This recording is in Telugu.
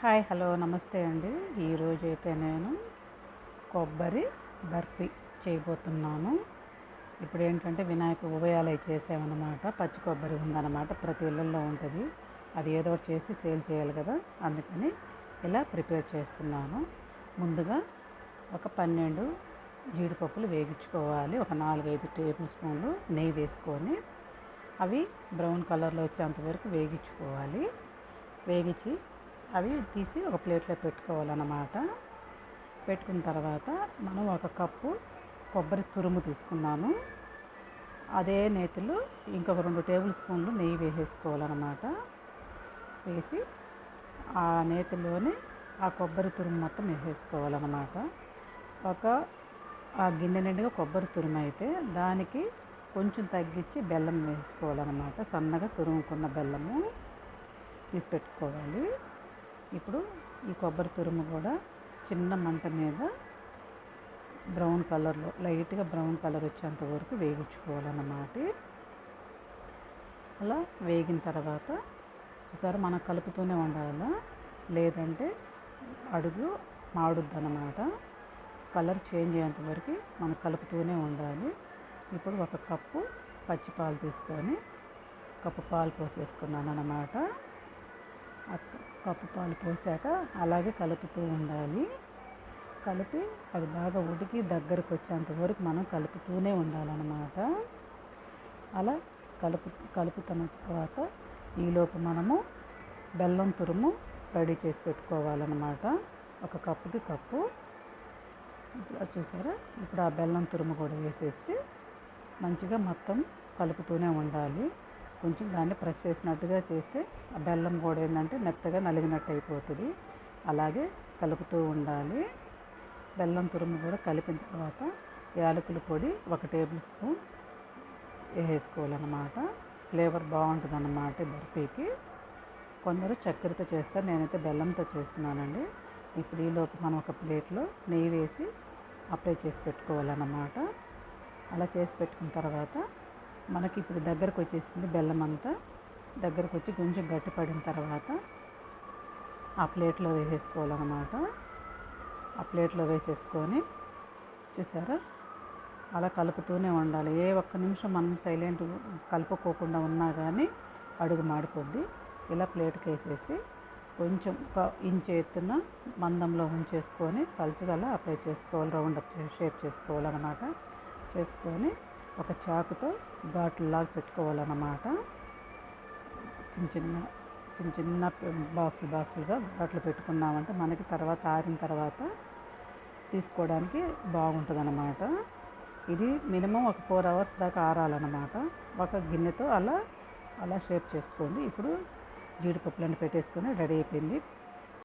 హాయ్ హలో నమస్తే అండి. ఈరోజు అయితే నేను కొబ్బరి బర్ఫీ చేయబోతున్నాను. ఇప్పుడు ఏంటంటే వినాయక ఉభయాలు చేసామన్నమాట. పచ్చి కొబ్బరి ఉందన్నమాట. ప్రతి ఇళ్ళల్లో ఉంటుంది. అది ఏదో ఒకటి చేసి సేల్ చేయాలి కదా. అందుకని ఇలా ప్రిపేర్ చేస్తున్నాను. ముందుగా ఒక పన్నెండు జీడిపప్పులు వేగించుకోవాలి. ఒక నాలుగైదు టేబుల్ స్పూన్లు నెయ్యి వేసుకొని అవి బ్రౌన్ కలర్లో వచ్చేంత వరకు వేగించుకోవాలి. వేగించి అవి తీసి ఒక ప్లేట్లో పెట్టుకోవాలన్నమాట. పెట్టుకున్న తర్వాత మనం ఒక కప్పు కొబ్బరి తురుము తీసుకున్నాము అదే నేతిలో ఇంకొక రెండు టేబుల్ స్పూన్లు నెయ్యి వేసేసుకోవాలన్నమాట. వేసి ఆ నేతిలోనే ఆ కొబ్బరి తురుము మొత్తం వేసేసుకోవాలన్నమాట. ఒక ఆ గిన్నె నిండుగా కొబ్బరి తురుము అయితే దానికి కొంచెం తగ్గించి బెల్లం వేసుకోవాలన్నమాట. సన్నగా తురుముకున్న బెల్లము తీసి పెట్టుకోవాలి. ఇప్పుడు ఈ కొబ్బరి తురుము కూడా చిన్న మంట మీద బ్రౌన్ కలర్లో లైట్గా బ్రౌన్ కలర్ వచ్చేంత వరకు వేగించుకోవాలన్నమాట. అలా వేగిన తర్వాత ఒకసారి మనం కలుపుతూనే ఉండాలా? లేదంటే అడుగు మాడుద్ది అన్నమాట కలర్ చేంజ్ అయ్యేంత వరకు మనం కలుపుతూనే ఉండాలి. ఇప్పుడు ఒక కప్పు పచ్చి పాలు తీసుకొని కప్పు పాలు పోసేసుకున్నాను అన్నమాట కప్పు పాలు పోసాక అలాగే కలుపుతూ ఉండాలి. కలిపి అది బాగా ఉడికి దగ్గరకు వచ్చేంత వరకు మనం కలుపుతూనే ఉండాలన్నమాట. అలా కలుపు కలుపుతున్న తర్వాత ఈలోపు మనము బెల్లం తురుము రెడీ చేసి పెట్టుకోవాలన్నమాట. ఒక కప్పుకి కప్పు. ఇప్పుడు చూసారా? ఇప్పుడు ఆ బెల్లం తురుము కూడా వేసేసి మంచిగా మొత్తం కలుపుతూనే ఉండాలి. కొంచెం దాన్ని ప్రెస్ చేసినట్టుగా చేస్తే ఆ బెల్లం కూడా ఏంటంటే మెత్తగా నలిగినట్టు అయిపోతుంది. అలాగే కలుపుతూ ఉండాలి. బెల్లం తురుము కూడా కలిపిన తర్వాత యాలకుల పొడి ఒక టేబుల్ స్పూన్ వేసుకోవాలన్నమాట. ఫ్లేవర్ బాగుంటుంది అన్నమాట బర్ఫీకి. కొందరు చక్కెరతో చేస్తారు నేనైతే బెల్లంతో చేస్తున్నానండి. ఇప్పుడు ఈలోపు మనం ఒక ప్లేట్లో నెయ్యి వేసి అప్లై చేసి పెట్టుకోవాలన్నమాట. అలా చేసి పెట్టుకున్న తర్వాత మనకి ఇప్పుడు దగ్గరకు వచ్చేసింది బెల్లం అంతా. దగ్గరకు వచ్చి కొంచెం గట్టిపడిన తర్వాత ఆ ప్లేట్లో వేసేసుకోవాలన్నమాట. ఆ ప్లేట్లో వేసేసుకొని చూసారా? అలా కలుపుతూనే ఉండాలి. ఏ ఒక్క నిమిషం మనం సైలెంట్ కలుపుకోకుండా ఉన్నా కానీ అడుగు మాడిపోద్ది. ఇలా ప్లేట్కి వేసేసి కొంచెం ఒక ఇంచు ఎత్తున మందంలో ఉంచేసుకొని పలుచగల అప్లై చేసుకోవాలి. రౌండ్ అప్ షేప్ చేసుకోవాలన్నమాట. చేసుకొని ఒక చాకుతో బాటిల్లాగా పెట్టుకోవాలన్నమాట. చిన్న చిన్న చిన్న చిన్న బాక్సులు బాక్సులుగా ఘాట్లు పెట్టుకున్నామంటే మనకి తర్వాత ఆరిన తర్వాత తీసుకోవడానికి బాగుంటుందన్నమాట. ఇది మినిమం ఒక ఫోర్ అవర్స్ దాకా ఆరాలన్నమాట. ఒక గిన్నెతో అలా అలా షేప్ చేసుకోండి. ఇప్పుడు జీడిపప్పులను పెట్టేసుకొని రెడీ అయిపోయింది.